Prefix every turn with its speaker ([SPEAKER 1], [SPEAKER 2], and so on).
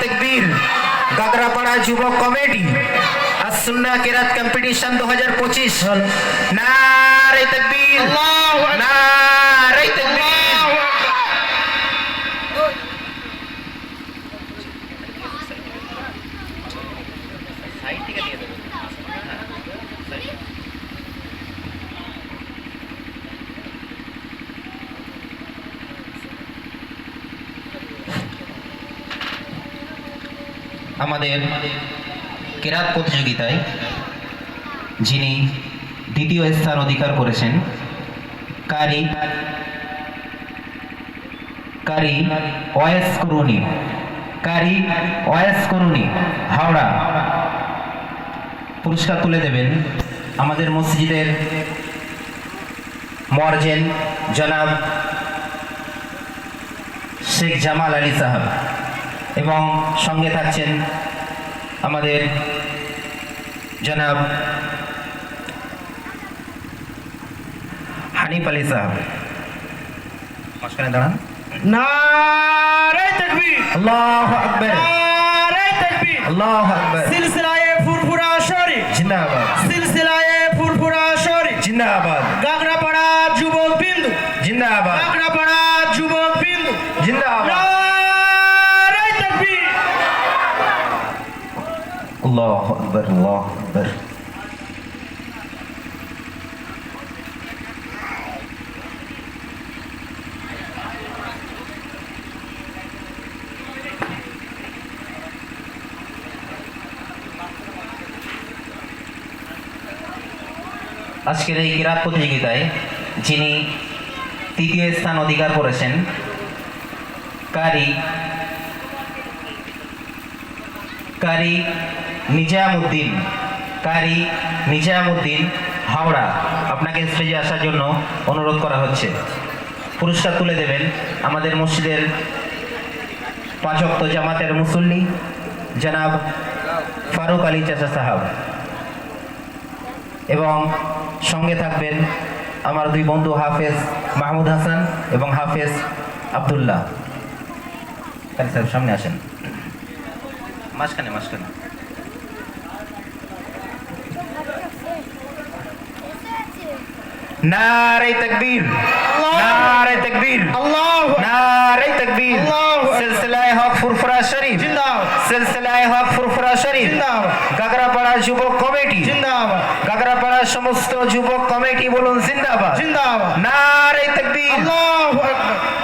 [SPEAKER 1] তকবীর। গাগরাপাড়া যুবক কমিটি। আর সুন্না কেরাত কম্পিটিশন দু হাজার পঁচিশ। নারে তকবীর। নারে তকবীর। আমাদের কেরাত প্রতিযোগিতায় যিনি দ্বিতীয় স্থান অধিকার করেছেন, কারি কারি ওয়েস করুনি কারি ওয়েস করুনি হাওড়া। পুরস্কার তুলে দেবেন আমাদের মসজিদের মর্জেন জনাব শেখ জামাল আলী সাহেব। এবং সঙ্গে থাকছেন আমাদের জনাব হানিফ আলী সাহেব। মাঝখানে দাঁড়ান।
[SPEAKER 2] নারে তকবীর।
[SPEAKER 1] আল্লাহ আকবর।
[SPEAKER 2] নারে তকবীর।
[SPEAKER 1] আল্লাহ আকবর।
[SPEAKER 2] সিলসিলায়ে ফুরফুরা শরীফ।
[SPEAKER 1] জিন্দাবাদ।
[SPEAKER 2] সিলসিলায়ে ফুরফুরা শরীফ।
[SPEAKER 1] জিন্দাবাদ।
[SPEAKER 2] গাগরাপাড়া যুবক বিন্দু।
[SPEAKER 1] জিন্দাবাদ।
[SPEAKER 2] গাগরাপাড়া যুবক বিন্দু।
[SPEAKER 1] জিন্দাবাদ। আল্লাহ আকবর আল্লাহ আকবর। আজকের এই কিরাত প্রতিযোগিতায় যিনি তৃতীয় স্থান অধিকার করেছেন কারি কারি নিজামুদ্দিন কারি নিজামুদ্দিন হাওড়া। আপনাকে স্টেজে আসার জন্য অনুরোধ করা হচ্ছে। পুরস্কার তুলে দেবেন আমাদের মসজিদের পাঁচক্ত জামাতের মুসল্লি জনাব ফারুক আলী চাচা সাহাব। এবং সঙ্গে থাকবেন আমার দুই বন্ধু হাফেজ মাহমুদ হাসান এবং হাফেজ আবদুল্লাহ। সামনে আসেন। মাঝখানে মাঝখানে। নারে তকবীর নারে তকবীর
[SPEAKER 2] আল্লাহ
[SPEAKER 1] নারে তকবীর। সিলসিলায়ে হক ফুরফুরা শরীফ
[SPEAKER 2] জিন্দাবাদ।
[SPEAKER 1] সিলসিলায়ে হক ফুরফুরা শরীফ।
[SPEAKER 2] জিন্দাবাদ।
[SPEAKER 1] গাগরাপাড়া যুবক কমিটি
[SPEAKER 2] জিন্দাবাদ।
[SPEAKER 1] গাগরাপাড়া সমস্ত যুবক কমিটি বলুন জিন্দাবাদ।
[SPEAKER 2] জিন্দাবাদ।
[SPEAKER 1] নারে তকবীর।
[SPEAKER 2] আল্লাহু আকবার।